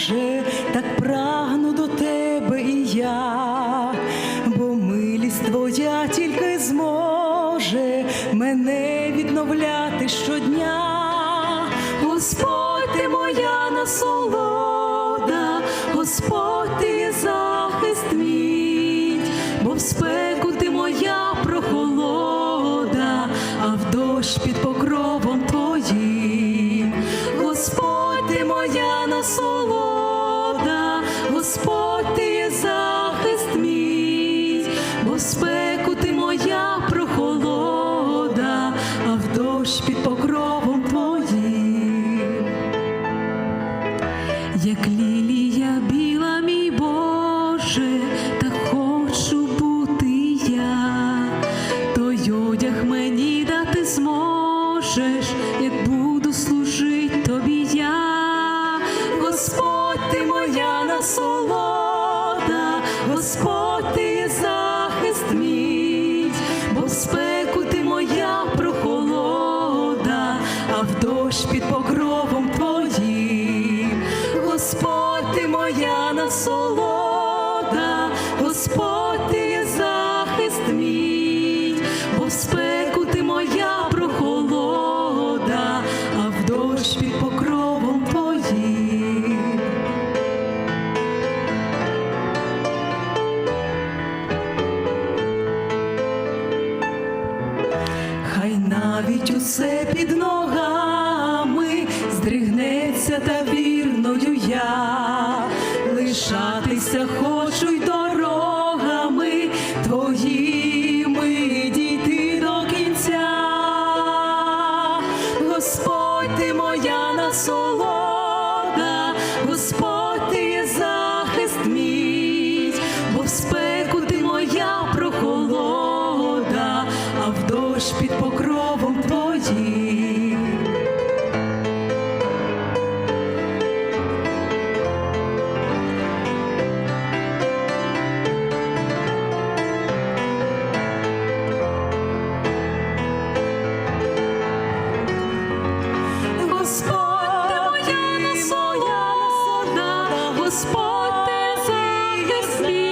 Боже, так прагну до Тебе і я, бо милість Твоя тільки зможе мене відновляти щодня, Господь ти моя насолода, Господь ти захист мій, бо в спеку ти моя прохолода, а в дощ під покровом Твоїм. Господь ти моя насолода, Господь ти є захист мій, бо спеку ти моя прохолода, а в дощ під покровом твоїм. Як лілія біла, мій Боже, так хочу бути я, той одяг мені дати зможеш, як буду служить тобі я, Господь ти моя насолода, Господь ти захист мій, бо в спеку ти моя прохолода, а в дощ під покровом твоїм. Господь ти моя насолода, Господь ти навіть усе під ногами здригнеться та вірною я, лишатися хочу й дорогами твоїми дійти до кінця. Господь ти моя насолода, Господь ти є захист мій, бо в спеку ти моя прохолода, а в дощ під покровом моя насолода, Господь ти захист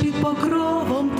під покровом